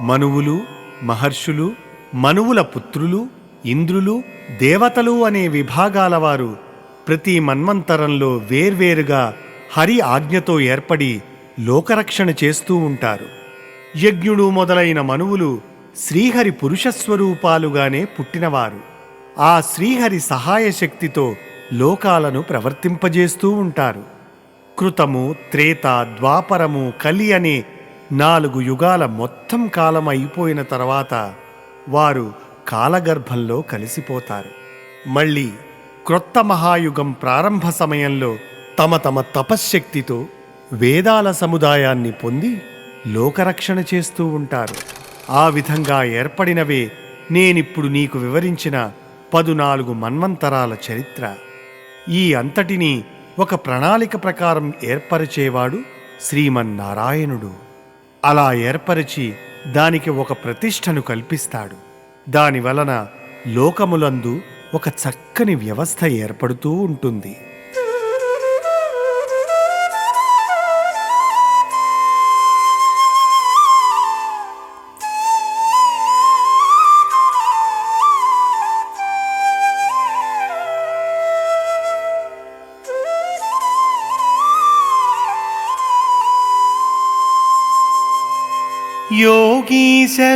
మనువులు మహర్షులు మనువుల పుత్రులు ఇంద్రులు దేవతలు అనే విభాగాల వారు ప్రతి మన్వంతరంలో వేర్వేరుగా హరి ఆజ్ఞతో ఏర్పడి లోకరక్షణ చేస్తూ ఉంటారు. యజ్ఞుడు మొదలైన మనువులు శ్రీహరి పురుషస్వరూపాలుగానే పుట్టినవారు. ఆ శ్రీహరి సహాయ శక్తితో లోకాలను ప్రవర్తింపజేస్తూ ఉంటారు. కృతము త్రేత ద్వాపరము కలి అనే నాలుగు యుగాల మొత్తం కాలం అయిపోయిన తర్వాత వారు కాలగర్భంలో కలిసిపోతారు. మళ్ళీ క్రొత్త మహాయుగం ప్రారంభ సమయంలో తమ తమ తపశ్శక్తితో వేదాల సముదాయాన్ని పొంది లోకరక్షణ చేస్తూ ఉంటారు. ఆ విధంగా ఏర్పడినవే నేనిప్పుడు నీకు వివరించిన పదునాలుగు మన్వంతరాల చరిత్ర. ఈ అంతటినీ ఒక ప్రణాళిక ప్రకారం ఏర్పరిచేవాడు శ్రీమన్నారాయణుడు. అలా ఏర్పరిచి దానికి ఒక ప్రతిష్టను కల్పిస్తాడు. దాని వలన లోకములందు ఒక చక్కని వ్యవస్థ ఏర్పడుతూ ఉంటుంది. యోగీశరూపుడై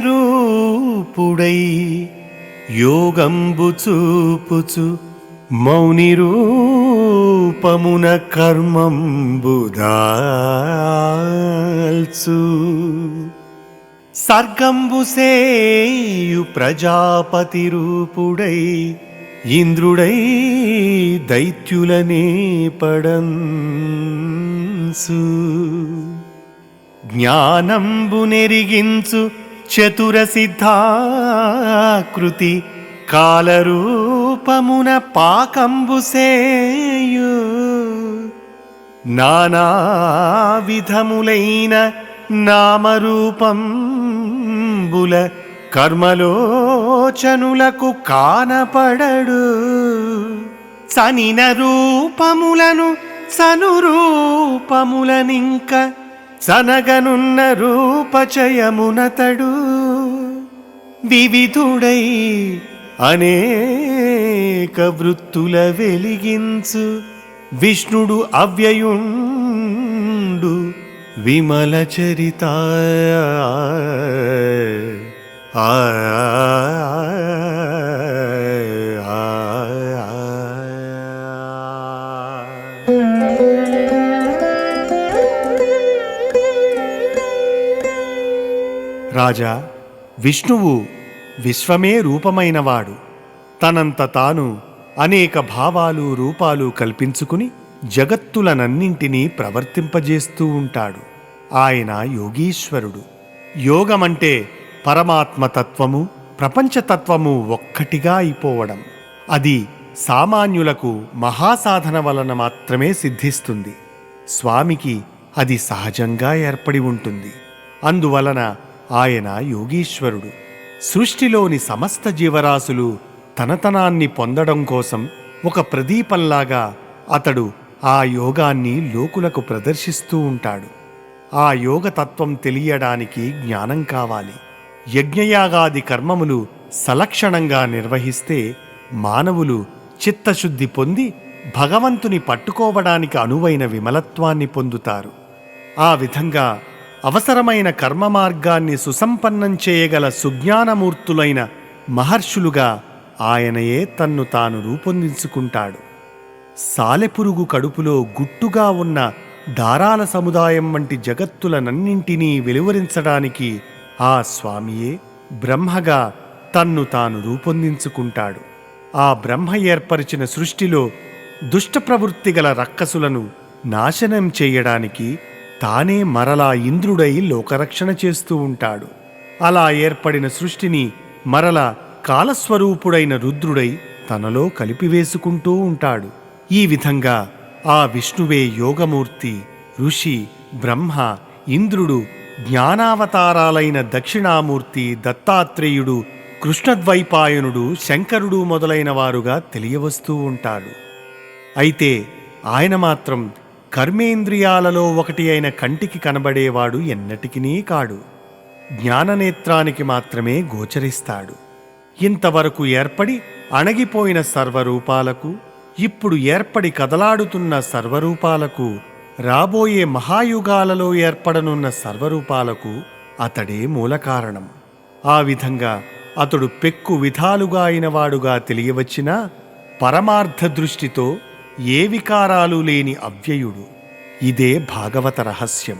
యోగంబు చూపుచు మౌని రూపమున కర్మంబుదాల్చు సర్గంబు సేయు ప్రజాపతి రూపుడై ఇంద్రుడై దైత్యులనే పడంసు జ్ఞానంబునెరిగించు చతుర సిద్ధాకృతి కాలరూపమున పాకంబు సేయు. నానా విధములైన నామరూపంబుల కర్మలోచనులకు కానపడడు. సనిన రూపములను సనురూపములనింక సనగనున్న రూపచయమునతడు వివిధుడై అనేక వృత్తుల వెలిగించు. విష్ణుడు అవ్యయుండు విమల చరిత. ఆ రాజా విష్ణువు విశ్వమే రూపమైనవాడు. తనంత తాను అనేక భావాలు రూపాలు కల్పించుకుని జగత్తులనన్నింటినీ ప్రవర్తింపజేస్తూ ఉంటాడు. ఆయన యోగీశ్వరుడు. యోగమంటే పరమాత్మతత్వము ప్రపంచతత్వము ఒక్కటిగా అయిపోవడం. అది సామాన్యులకు మహాసాధన వలన మాత్రమే సిద్ధిస్తుంది. స్వామికి అది సహజంగా ఏర్పడి ఉంటుంది. అందువలన ఆయన యోగీశ్వరుడు. సృష్టిలోని సమస్త జీవరాశులు తనతనాన్ని పొందడం కోసం ఒక ప్రదీపంలాగా అతడు ఆ యోగాన్ని లోకులకు ప్రదర్శిస్తూ ఉంటాడు. ఆ యోగ తత్వం తెలియడానికి జ్ఞానం కావాలి. యజ్ఞయాగాది కర్మములు సలక్షణంగా నిర్వహిస్తే మానవులు చిత్తశుద్ధి పొంది భగవంతుని పట్టుకోవడానికి అనువైన విమలత్వాన్ని పొందుతారు. ఆ విధంగా అవసరమైన కర్మ మార్గాన్ని సుసంపన్నం చేయగల సుజ్ఞానమూర్తులైన మహర్షులుగా ఆయనయే తన్ను తాను రూపొందించుకుంటాడు. సాలెపురుగు కడుపులో గుట్టుగా ఉన్న దారాల సముదాయం వంటి జగత్తులనన్నింటినీ వెలువరించడానికి ఆ స్వామియే బ్రహ్మగా తన్ను తాను రూపొందించుకుంటాడు. ఆ బ్రహ్మ ఏర్పరిచిన సృష్టిలో దుష్ట ప్రవృత్తి గల రక్కసులను నాశనం చేయడానికి తానే మరలా ఇంద్రుడై లోకరక్షణ చేస్తూ ఉంటాడు. అలా ఏర్పడిన సృష్టిని మరల కాలస్వరూపుడైన రుద్రుడై తనలో కలిపివేసుకుంటూ ఉంటాడు. ఈ విధంగా ఆ విష్ణువే యోగమూర్తి ఋషి బ్రహ్మ ఇంద్రుడు జ్ఞానావతారాలైన దక్షిణామూర్తి దత్తాత్రేయుడు కృష్ణద్వైపాయనుడు శంకరుడు మొదలైన వారుగా తెలియవస్తూ ఉంటాడు. అయితే ఆయన మాత్రం కర్మేంద్రియాలలో ఒకటి అయిన కంటికి కనబడేవాడు ఎన్నటికినీ కాడు. జ్ఞాననేత్రానికి మాత్రమే గోచరిస్తాడు. ఇంతవరకు ఏర్పడి అణగిపోయిన సర్వరూపాలకు ఇప్పుడు ఏర్పడి కదలాడుతున్న సర్వరూపాలకు రాబోయే మహాయుగాలలో ఏర్పడనున్న సర్వరూపాలకు అతడే మూలకారణం. ఆ విధంగా అతడు పెక్కు విధాలుగా అయినవాడుగా తెలియవచ్చినా పరమార్థ దృష్టితో ఏ వికారాలు లేని అవ్యయుడు. ఇదే భాగవత రహస్యం.